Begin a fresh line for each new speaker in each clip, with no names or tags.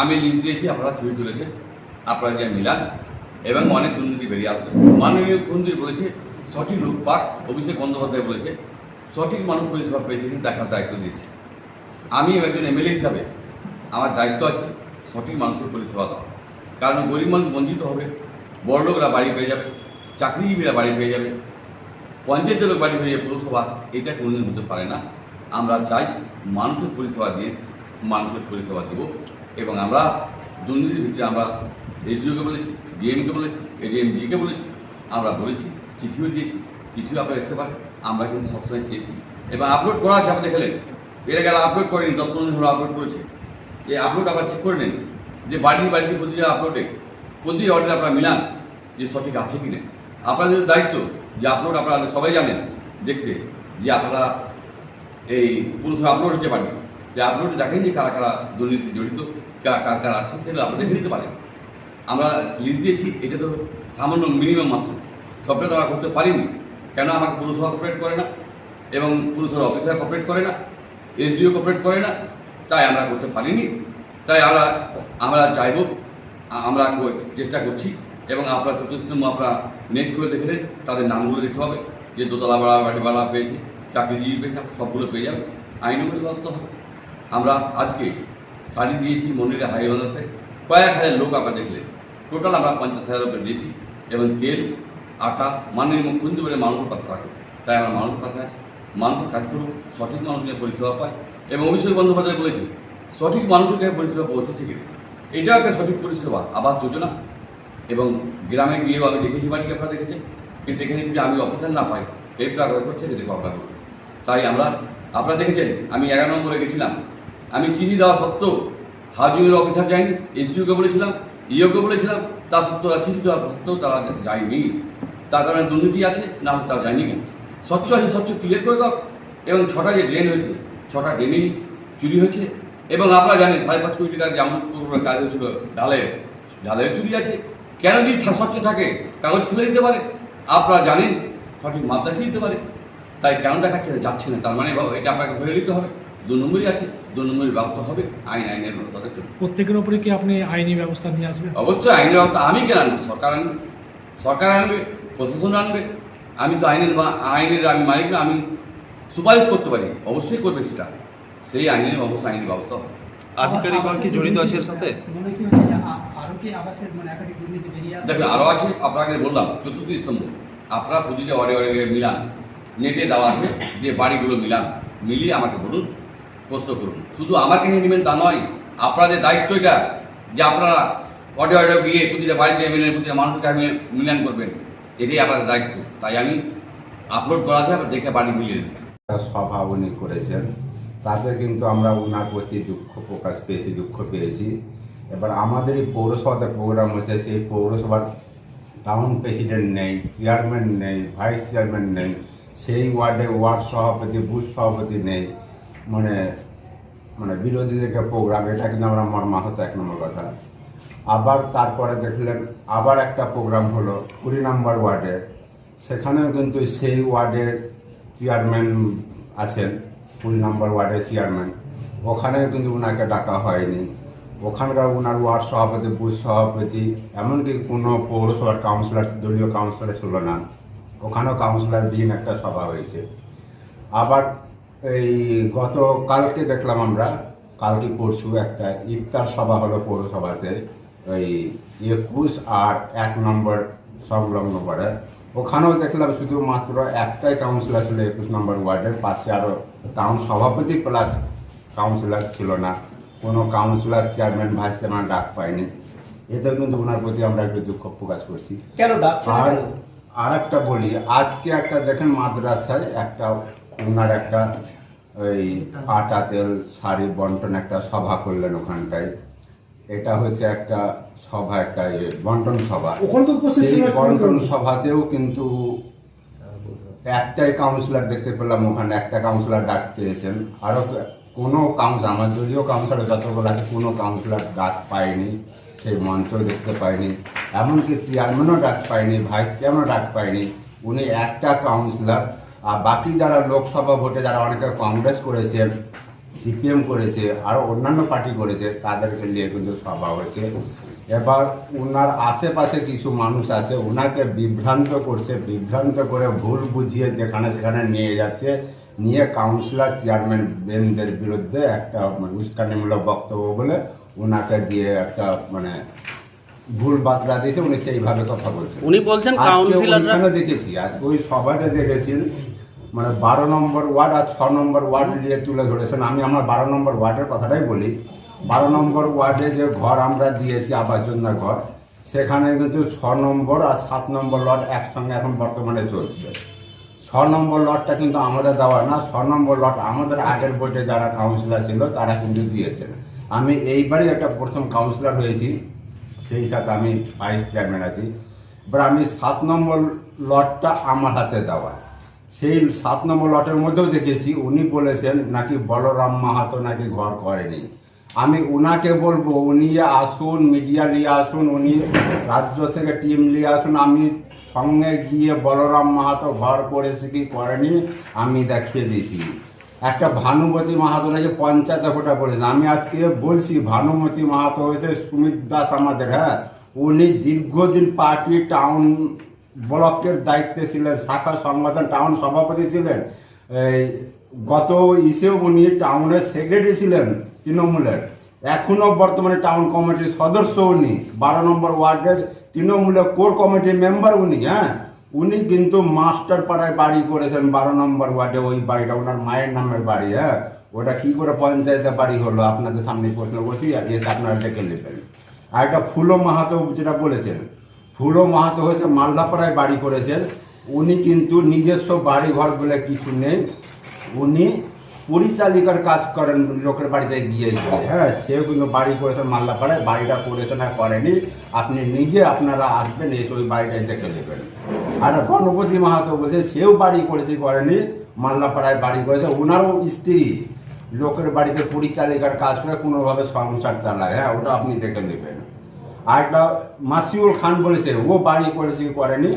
আমি লিঙ্ক দিয়েছি আপনারা ছবি তুলেছেন। আপনারা যে মিলান এবং অনেক দুর্নীতি বেরিয়ে আসবে। মাননীয় মন্ত্রী বলেছে সঠিক লোক পাক অভিষেক বন্দ্যোপাধ্যায় বলেছে সঠিক মানুষ পরিষেবা পেয়েছে কিন্তু দেখার দায়িত্ব দিয়েছে। আমি একজন এমএলএ হিসাবে আমার দায়িত্ব আছে সঠিক মানুষের পরিষেবা দেওয়া। কারণ গরিব মানুষ বঞ্চিত হবে বড়লোকরা বাড়ি পেয়ে যাবে চাকরিজীবীরা বাড়ি পেয়ে যাবে পঞ্চায়েতের লোক বাড়ি পেয়ে যাবে পুরসভা এটা কোনোদিন হতে পারে না। আমরা চাই মানুষের পরিষেবা দিয়ে মানুষের পরিষেবা দেব। এবং আমরা দুর্নীতির ভিতরে আমরা এসডিওকে বলেছি, ডিএমকে বলেছি, এডিএমজিকে বলেছি, আমরা বলেছি, চিঠিও দিয়েছি, চিঠিও আপনারা দেখতে পারেন, আমরা কিন্তু সবসময় চেয়েছি। এবং আপলোড করা আছে আপনি দেখলেন এর আগে আপলোড করেনি দিন হলো আপলোড করেছে। এই আপলোড আবার চেক করে নেন যে বাড়ি বাড়িতে প্রতিটা আপলোডে প্রতি অর্ডার আপনারা মিলান যে সঠিক আছে কি না আপনাদের দায়িত্ব যে আপলোড আপনারা সবাই জানেন দেখতে যে আপনারা এই পুরুষ আপলোড হতে পারেন যে আপলোডে দেখেন যে কারা কারা দুর্নীতি জড়িত, কার কার আছে সেগুলো আপনারা দেখে নিতে পারেন। আমরা লিস্ট দিয়েছি, এটা তো সামান্য মিনিমাম মাত্র। সবটা তো আমরা করতে পারিনি। কেন আমাকে পুরসভা কপারেট করে না? এবং পুরসভার অফিসার কপারেট করে না? এসডিও কপারেট করে না? তাই আমরা করতে পারিনি। তাই আমরা আমরা চাইব, আমরা চেষ্টা করছি। এবং আপনারা চতুর্থতম আপনারা নেট করে দেখলেন, তাদের নামগুলো দেখতে হবে। যে দোতলা বাড়া বাড়িওয়ালা পেয়েছে, চাকরিজীবী পেয়েছে সবগুলো পেয়ে যাবে। আইনগত ব্যবস্থা হবে। আমরা আজকে শাড়ি দিয়েছি, মন্দিরে হাই বাজাতে কয়েক হাজার লোক আপনারা দেখলেন। টোটাল আমরা পঞ্চাশ হাজার রুপিয়ে দিয়েছি এবং তেল, আটা মাননীয় মুখ্যমন্ত্রী মানুষের পাশে থাকে। তাই আমরা মানুষের পাশে আছি। মানুষের কাজ করব সঠিক মানুষকে পরিষেবা পায় এবং অভিষেক বন্দ্যোপাধ্যায় বলেছে সঠিক মানুষের কাছে পরিষেবা পৌঁছেছে কিনা এটাও একটা সঠিক পরিষেবা, আবাস যোজনা। এবং গ্রামে গিয়েও আমি দেখেছি বাড়ি আপনারা দেখেছেন, কিন্তু এখানে যদি আমি অফিসার না পাই হেল্পটা করছে, কিন্তু আমরা করব তাই আমরা, আপনারা দেখেছেন, আমি এগারো নম্বরে গেছিলাম। আমি চিনি দেওয়া সত্ত্বেও হাউজিংয়ের অফিসার যায়নি, এসডিওকে বলেছিলাম, ইওকে বলেছিলাম, তা সত্ত্বেও চিঠি দেওয়া সত্ত্বেও তারা যায়নি। তার কারণে দুর্নীতি আছে, না হলে তারা যায়নি কেন? স্বচ্ছ আছে, স্বচ্ছ ক্লিয়ার করে দাও। এবং ছটা যে ড্রেন হয়েছে, ছটা ড্রেনেই চুরি হয়েছে। এবং আপনারা জানেন, সাড়ে পাঁচ কোটি টাকার যে আমুদপুরের কাজ হয়েছিল ঢালে ঢালে চুরি আছে। কেন যদি স্বচ্ছ থাকে, কাগজ ফেলে দিতে পারে? আপনারা জানেন, সঠিক দেখিয়ে দিতে পারে। তাই কেন দেখাচ্ছে? যাচ্ছে না? তার মানে এটা আপনাকে ধরে নিতে হবে। দু নম্বরই আছে দু নম্বরের ব্যবস্থা হবে আইন আইনের ব্যবস্থা চলবে
প্রত্যেকের ওপরে কি আপনি আইনি ব্যবস্থা নিয়ে আসবেন?
অবশ্যই আইনের ব্যবস্থা আমি কেন আনব? সরকার আনবে সরকার আনবে প্রশাসন আনবে। আমি তো আইনের আইনের আমি মালিক না আমি সুপারিশ করতে পারি অবশ্যই করবে সেটা। সেই আইনের অবস্থা আইনের ব্যবস্থা হবে।
আধিকারিকগণ কি জড়িত আছে এর সাথে?
মনে যে আবাসের মানে
দেখুন আরও আছে আপনাকে বললাম চতুর্থ স্তম্ভ। আপনারা প্রতিটা অরে মিলান। নেটে দেওয়া আছে দিয়ে বাড়িগুলো মিলান। মিলিয়ে আমাকে বলুন প্রশ্ন করুন। শুধু আমাকে নেবেন তা নয়, আপনাদের দায়িত্ব এটা যে আপনারা অডে অডে গিয়ে প্রতিটা বাড়িতে মিলেন প্রতিটা মানুষকে মিলে- মিলান করবেন। এটাই আপনাদের দায়িত্ব। তাই আমি আপলোড করা যাবে দেখে বাড়ি মিলিয়ে
সভা উনি করেছেন তাতে কিন্তু আমরা ওনার প্রতি দুঃখ প্রকাশ পেয়েছি, দুঃখ পেয়েছি। এবার আমাদের এই পৌরসভাতে প্রোগ্রাম হচ্ছে সেই পৌরসভার টাউন প্রেসিডেন্ট নেই চেয়ারম্যান নেই ভাইস চেয়ারম্যান নেই, সেই ওয়ার্ডে ওয়ার্ড সভাপতি বুথ সভাপতি নেই। মানে মানে বিরোধীদেরকে প্রোগ্রাম এটা কিন্তু আমরা মর্মাহত এক নম্বর কথা। আবার তারপরে দেখলেন, আবার একটা প্রোগ্রাম হলো কুড়ি নম্বর ওয়ার্ডে। সেখানেও কিন্তু সেই ওয়ার্ডের চেয়ারম্যান আছেন, কুড়ি নম্বর ওয়ার্ডের চেয়ারম্যান ওখানেও কিন্তু ওনাকে ডাকা হয়নি। ওখানকার ওনার ওয়ার্ড সভাপতি, বুথ সভাপতি, এমনকি কোনো পৌরসভার কাউন্সিলর দলীয় কাউন্সিলর ছিল না। ওখানেও কাউন্সিলরবিহীন একটা সভা হয়েছে। আবার এই গত কালকে দেখলাম আমরা কালকে পরশু একটা ইফতার সভা হলো পৌরসভাতে ওই একুশ আর এক নম্বর সংলগ্ন ওয়ার্ডে ওখানেও দেখলাম শুধুমাত্র একটাই কাউন্সিলর ছিল একুশ নম্বর ওয়ার্ডের পাশে আরও টাউন সভাপতি প্লাস কাউন্সিলর ছিল না। কোনো কাউন্সিলর চেয়ারম্যান ভাইস চেয়ারম্যান ডাক পায়নি। এতেও কিন্তু ওনার প্রতি আমরা একটু দুঃখ প্রকাশ করছি।
কেন
আর আর একটা বলি আজকে একটা দেখেন মাদ্রাসায় একটা ওনার একটা ওই আটা তেল শাড়ি বন্টন একটা সভা করলেন ওখানটায়। এটা হচ্ছে একটা সভা একটা ইয়ে, বন্টন সভা। বন্টন সভাতেও কিন্তু একটাই কাউন্সিলর দেখতে পেলাম ওখানে একটা কাউন্সিলর ডাক পেয়েছেন আরও কোনো কাউন্সিলর আমার যদিও কাউন্সিলর যতগুলো আছে কোনো কাউন্সিলর ডাক পায়নি সেই মঞ্চ দেখতে পাইনি। এমনকি চেয়ারম্যানও ডাক পায়নি ভাইস চেয়ারম্যানও ডাক পায়নি উনি একটা কাউন্সিলর আর বাকি যারা লোকসভা ভোটে যারা অনেকে কংগ্রেস করেছে সিপিএম করেছে আর অন্যান্য পার্টি করেছে তাদেরকে নিয়ে কিন্তু সভা হয়েছে। এবার ওনার আশেপাশে কিছু মানুষ আছে ওনাকে বিভ্রান্ত করছে বিভ্রান্ত করে ভুল বুঝিয়ে যেখানে সেখানে নিয়ে যাচ্ছে। নিয়ে কাউন্সিলর চেয়ারম্যান বেনদের বিরুদ্ধে একটা মানে উস্কানিমূলক বক্তব্য বলে ওনাকে দিয়ে একটা মানে ভুল বার্তা দিয়েছে উনি সেইভাবে কথা বলছেন।
উনি বলছেন
আজকে দেখেছি আজকে ওই সভাতে দেখেছি মানে বারো নম্বর ওয়ার্ড আর ছ নম্বর ওয়ার্ড নিয়ে তুলে ধরেছেন। আমি আমার বারো নম্বর ওয়ার্ডের কথাটাই বলি। বারো নম্বর ওয়ার্ডে যে ঘর আমরা দিয়েছি আবাস যোজনা ঘর, সেখানে কিন্তু ছ নম্বর আর সাত নম্বর লট একসঙ্গে এখন বর্তমানে চলছে। ছ নম্বর লটটা কিন্তু আমাদের দেওয়া না, ছ নম্বর লট আমাদের আগের বোর্ডে যারা কাউন্সিলর ছিল, তারা কিন্তু দিয়েছেন। আমি এইবারই একটা প্রথম কাউন্সিলর হয়েছি, সেই সাথে আমি ভাইস চেয়ারম্যান আছি। এবার আমি সাত নম্বর লটটা আমার হাতে দেওয়া। সেই সাত নম্বর লটের মধ্যেও দেখেছি, উনি বলেছেন নাকি বলরাম মাহাতো নাকি ঘর করেনি। আমি উনাকে বলব, উনি আসুন, মিডিয়া নিয়ে আসুন, উনি রাজ্য থেকে টিম নিয়ে আসুন। আমি সঙ্গে গিয়ে বলরাম মাহাতো ঘর করেছে কি করেনি, আমি দেখিয়ে দিয়েছি। একটা ভানুমতী মাহাতো নাকি পঞ্চায়েত ভোটা করেছে আমি আজকে বলছি, ভানুমতী মাহাতো হয়েছে সুমিত দাস আমাদের হ্যাঁ? উনি দীর্ঘদিন পার্টি, টাউন ব্লকের দায়িত্বে ছিলেন শাখা সংগঠন টাউন সভাপতি ছিলেন, এই গত ইসেও উনি টাউনের সেক্রেটারি ছিলেন তৃণমূলের। এখনও বর্তমানে টাউন কমিটির সদস্য উনি, বারো নম্বর ওয়ার্ডের তৃণমূলের কোর কমিটির মেম্বার উনি হ্যাঁ? উনি কিন্তু মাস্টার পাড়ায় বাড়ি করেছেন বারো নম্বর ওয়ার্ডে, ওই বাড়িটা ওনার মায়ের নামের বাড়ি হ্যাঁ? ওটা কি করে পঞ্চায়েতে বাড়ি হলো? আপনাদের সামনে প্রশ্ন করছি, আর এসে আপনারা ডেকে নেবেন। আর একটা ফুলো মাহাতো যেটা বলেছেন ফুলো মাহাতো হয়েছে মাল্লাপাড়ায় বাড়ি করেছেন। উনি কিন্তু নিজস্ব বাড়ি ঘর বলে কিছু নেই। উনি পরিচালিকার কাজ করেন, লোকের বাড়িতে গিয়ে। গিয়ে হ্যাঁ সেও কিন্তু বাড়ি করেছেন মাল্লাপাড়ায় বাড়িটা করেছেন আর করেনি। আপনি নিজে আপনারা আসবেন, এসে ওই বাড়িটাই দেখে নেবেন। আর গণপতি মাহাতো বলছে, সেও বাড়ি করেছে, করেনি মাল্লাপাড়ায় বাড়ি করেছে। ওনারও স্ত্রী, লোকের বাড়িতে পরিচালিকার কাজ করে কোনোভাবে সংসার চালায়। হ্যাঁ ওটা আপনি দেখে নেবেন। আর একটা মাসিউল খান বলেছে, ও বাড়ি করেছে করেনি,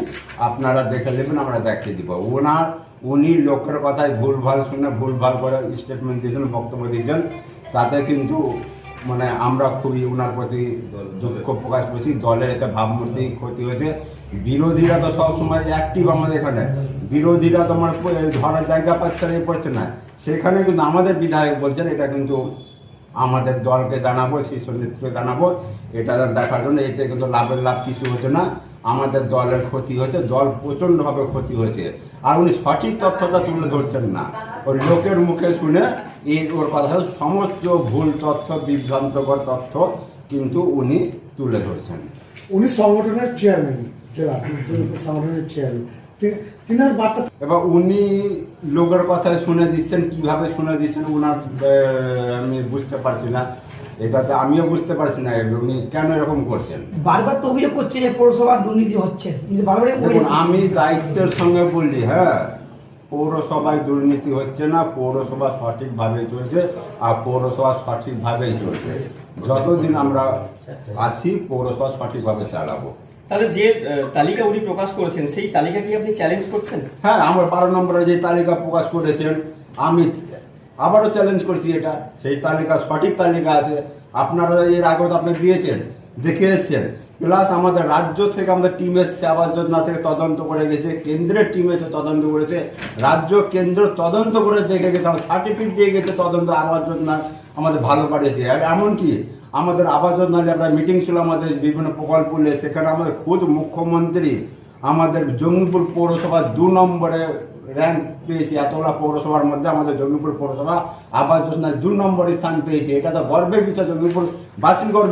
আপনারা দেখে নেবেন, আমরা দেখিয়ে দিব। ওনার, উনি লোকের কথায় ভুলভাল শুনে ভুলভাল করে স্টেটমেন্ট দিয়েছেন, বক্তব্য দিয়েছেন, তাতে কিন্তু মানে আমরা খুবই ওনার প্রতি দুঃখ প্রকাশ করছি, দলের এতে ভাবমূর্তি ক্ষতি হয়েছে। বিরোধীরা তো সবসময় অ্যাক্টিভ আমাদের এখানে। বিরোধীরা তোমার ধরার জায়গা পাচ্ছে না পড়ছে না। সেখানে কিন্তু আমাদের বিধায়ক বলছেন, এটা কিন্তু আমাদের দলকে জানাব, শীর্ষ নেতৃত্বকে জানাব। এটা দেখার জন্য এতে কিন্তু লাভের লাভ কিছু হচ্ছে না। আমাদের দলের ক্ষতি হয়েছে দল প্রচণ্ডভাবে ক্ষতি হয়েছে। আর উনি সঠিক তথ্যটা তুলে ধরছেন না। ওই লোকের মুখে শুনে এই ওর কথা সমস্ত ভুল তথ্য বিভ্রান্তকর তথ্য কিন্তু উনি তুলে ধরছেন।
উনি সংগঠনের চেয়ারম্যান জেলা সংগঠনের চেয়ারম্যান তি- তিনার বার্তা
এবার উনি লোকের কথায় শুনে দিচ্ছেন কীভাবে শুনে দিচ্ছেন ওনার আমি বুঝতে পারছি না। এটাতে আমিও বুঝতে পারছি না উনি কেন এরকম করছেন?
বারবার তো অভিযোগ করছে যে পৌরসভার দুর্নীতি হচ্ছে। বারবারই
দেখুন আমি দায়িত্বের সঙ্গে বললি হ্যাঁ পৌরসভায় দুর্নীতি হচ্ছে না পৌরসভা সঠিকভাবে চলছে আর পৌরসভা সঠিকভাবেই চলছে। যতদিন আমরা আছি পৌরসভা সঠিকভাবে চালাবো।
তাহলে যে তালিকা উনি প্রকাশ করেছেন সেই তালিকা কি আপনি চ্যালেঞ্জ করছেন?
হ্যাঁ আমার বারো নম্বরে যে তালিকা প্রকাশ করেছেন আমি আবারও চ্যালেঞ্জ করছি এটা। সেই তালিকা, সঠিক তালিকা আছে। আপনারা এর আগেও তো আপনি দিয়েছেন দেখে এসছেন। প্লাস আমাদের রাজ্য থেকে আমাদের টিম এসছে আবাস যোজনা থেকে তদন্ত করে গেছে, কেন্দ্রের টিম এসে তদন্ত করেছে, রাজ্য কেন্দ্র তদন্ত করে দেখে গেছে আমার সার্টিফিকেট দিয়ে গেছে তদন্ত, আবাস যোজনা আমাদের ভালো পাঠিয়েছে আর এমনকি আমাদের আবাস যোজনা যে আমরা মিটিং ছিল আমাদের বিভিন্ন প্রকল্প নিয়ে, সেখানে আমাদের খুদ মুখ্যমন্ত্রী আমাদের জঙ্গিপুর পৌরসভা দু নম্বরে র্যাঙ্ক পেয়েছি এতলা পৌরসভার মধ্যে আমাদের জঙ্গিপুর পৌরসভা আবাস যোজনায় দু নম্বর স্থান পেয়েছে। এটা তো গর্বের বিষয় জঙ্গিপুর বাসী গর্বের